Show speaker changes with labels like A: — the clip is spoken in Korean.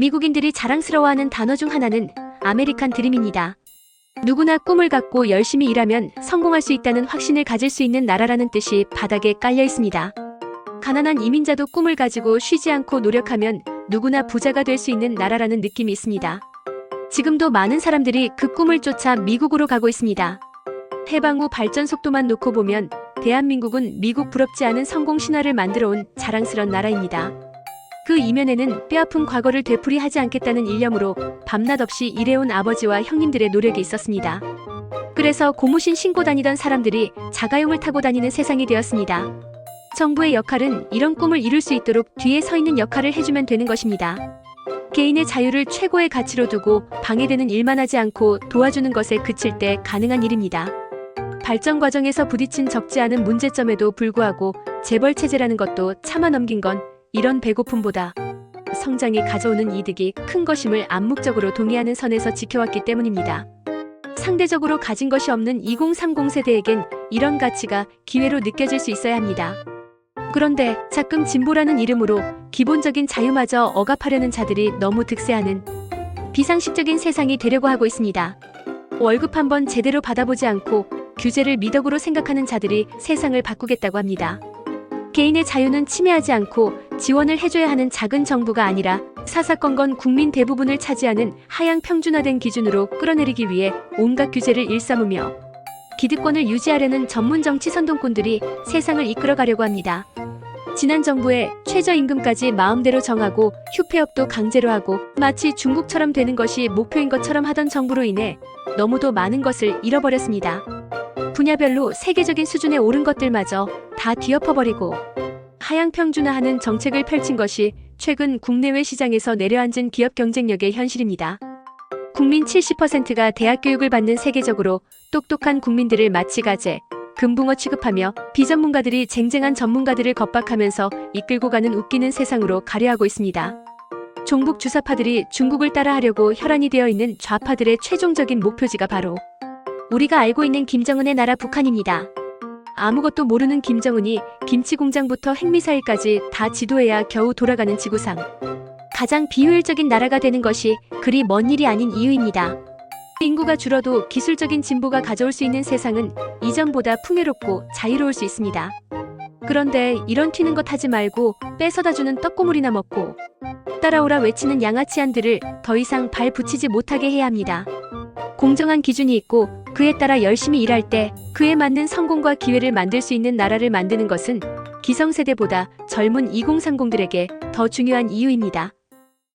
A: 미국인들이 자랑스러워하는 단어 중 하나는 아메리칸 드림입니다. 누구나 꿈을 갖고 열심히 일하면 성공할 수 있다는 확신을 가질 수 있는 나라라는 뜻이 바닥에 깔려 있습니다. 가난한 이민자도 꿈을 가지고 쉬지 않고 노력하면 누구나 부자가 될 수 있는 나라라는 느낌이 있습니다. 지금도 많은 사람들이 그 꿈을 쫓아 미국으로 가고 있습니다. 해방 후 발전 속도만 놓고 보면 대한민국은 미국 부럽지 않은 성공 신화를 만들어 온 자랑스런 나라입니다. 그 이면에는 뼈아픈 과거를 되풀이하지 않겠다는 일념으로 밤낮 없이 일해온 아버지와 형님들의 노력이 있었습니다. 그래서 고무신 신고 다니던 사람들이 자가용을 타고 다니는 세상이 되었습니다. 정부의 역할은 이런 꿈을 이룰 수 있도록 뒤에 서 있는 역할을 해주면 되는 것입니다. 개인의 자유를 최고의 가치로 두고 방해되는 일만 하지 않고 도와주는 것에 그칠 때 가능한 일입니다. 발전 과정에서 부딪힌 적지 않은 문제점에도 불구하고 재벌 체제라는 것도 참아 넘긴 건 이런 배고픔보다 성장이 가져오는 이득이 큰 것임을 암묵적으로 동의하는 선에서 지켜왔기 때문입니다. 상대적으로 가진 것이 없는 2030 세대에겐 이런 가치가 기회로 느껴질 수 있어야 합니다. 그런데 자금 진보라는 이름으로 기본적인 자유마저 억압하려는 자들이 너무 득세하는 비상식적인 세상이 되려고 하고 있습니다. 월급 한번 제대로 받아보지 않고 규제를 미덕으로 생각하는 자들이 세상을 바꾸겠다고 합니다. 개인의 자유는 침해하지 않고 지원을 해줘야 하는 작은 정부가 아니라 사사건건 국민 대부분을 차지하는 하향 평준화된 기준으로 끌어내리기 위해 온갖 규제를 일삼으며 기득권을 유지하려는 전문 정치 선동꾼들이 세상을 이끌어가려고 합니다. 지난 정부의 최저임금까지 마음대로 정하고 휴폐업도 강제로 하고 마치 중국처럼 되는 것이 목표인 것처럼 하던 정부로 인해 너무도 많은 것을 잃어버렸습니다. 분야별로 세계적인 수준에 오른 것들마저 다 뒤엎어버리고 하향 평준화하는 정책을 펼친 것이 최근 국내외 시장에서 내려앉은 기업 경쟁력의 현실입니다. 국민 70%가 대학 교육을 받는 세계적으로 똑똑한 국민들을 마치 가재, 금붕어 취급하며 비전문가들이 쟁쟁한 전문가들을 겁박하면서 이끌고 가는 웃기는 세상으로 가려하고 있습니다. 종북 주사파들이 중국을 따라하려고 혈안이 되어 있는 좌파들의 최종적인 목표지가 바로 우리가 알고 있는 김정은의 나라 북한입니다. 아무것도 모르는 김정은이 김치 공장부터 핵미사일까지 다 지도해야 겨우 돌아가는 지구상. 가장 비효율적인 나라가 되는 것이 그리 먼 일이 아닌 이유입니다. 인구가 줄어도 기술적인 진보가 가져올 수 있는 세상은 이전보다 풍요롭고 자유로울 수 있습니다. 그런데 이런 튀는 것 하지 말고 뺏어다 주는 떡고물이나 먹고 따라오라 외치는 양아치한들을 더 이상 발 붙이지 못하게 해야 합니다. 공정한 기준이 있고 그에 따라 열심히 일할 때 그에 맞는 성공과 기회를 만들 수 있는 나라를 만드는 것은 기성세대보다 젊은 2030들에게 더 중요한 이유입니다.